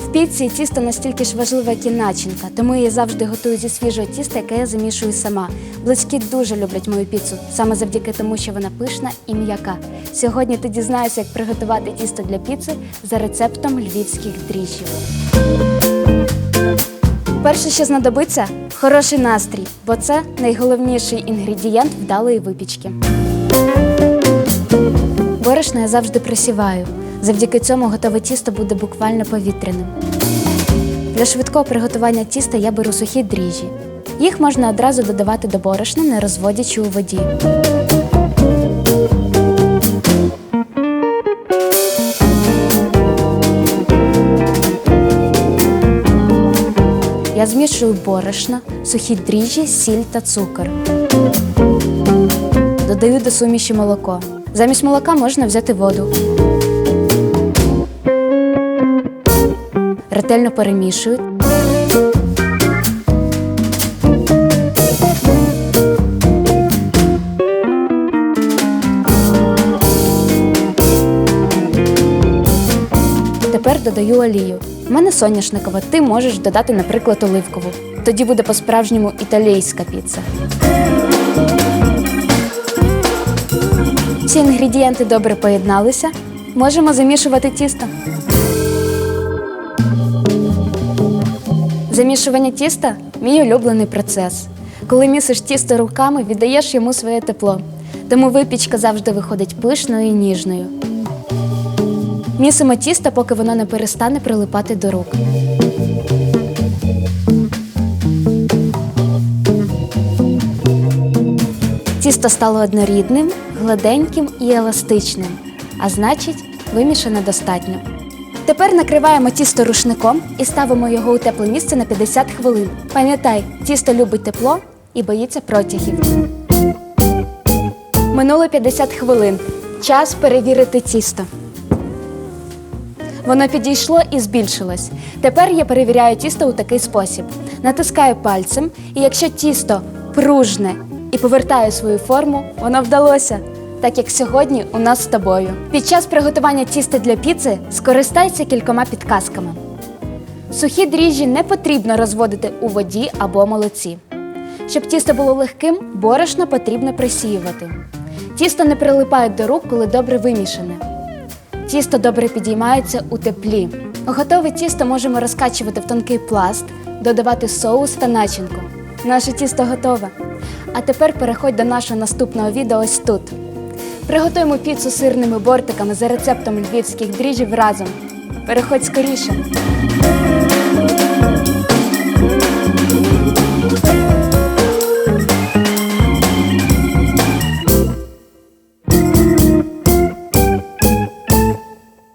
В піці тісто настільки ж важливе, як і начинка, тому я завжди готую зі свіжого тіста, яке я замішую сама. Близькі дуже люблять мою піцу, саме завдяки тому, що вона пишна і м'яка. Сьогодні ти дізнаєшся, як приготувати тісто для піци за рецептом львівських дріжджів. Перше, що знадобиться хороший настрій, бо це найголовніший інгредієнт вдалої випічки. Борошно я завжди присіваю. Завдяки цьому готове тісто буде буквально повітряним. Для швидкого приготування тіста я беру сухі дріжджі. Їх можна одразу додавати до борошна, не розводячи у воді. Я змішую борошно, сухі дріжджі, сіль та цукор. Додаю до суміші молоко. Замість молока можна взяти воду. Ретельно перемішую. Тепер додаю олію. У мене соняшникова, ти можеш додати, наприклад, оливкову. Тоді буде по-справжньому італійська піца. Всі інгредієнти добре поєдналися. Можемо замішувати тісто. Замішування тіста мій улюблений процес. Коли місиш тісто руками, віддаєш йому своє тепло. Тому випічка завжди виходить пишною і ніжною. Місимо тісто, поки воно не перестане прилипати до рук. Тісто стало однорідним, гладеньким і еластичним, а значить, вимішане достатньо. Тепер накриваємо тісто рушником і ставимо його у тепле місце на 50 хвилин. Пам'ятай, тісто любить тепло і боїться протягів. Минуло 50 хвилин. Час перевірити тісто. Воно підійшло і збільшилось. Тепер я перевіряю тісто у такий спосіб: натискаю пальцем, і якщо тісто пружне і повертає свою форму, воно вдалося. Так як сьогодні у нас з тобою. Під час приготування тіста для піци скористайся кількома підказками. Сухі дріжджі не потрібно розводити у воді або молоці. Щоб тісто було легким, борошно потрібно присіювати. Тісто не прилипає до рук, коли добре вимішане. Тісто добре підіймається у теплі. Готове тісто можемо розкачувати в тонкий пласт, додавати соус та начинку. Наше тісто готове. А тепер переходь до нашого наступного відео ось тут. Приготуємо піцу сирними бортиками за рецептом львівських дріжджів разом. Переходь скоріше.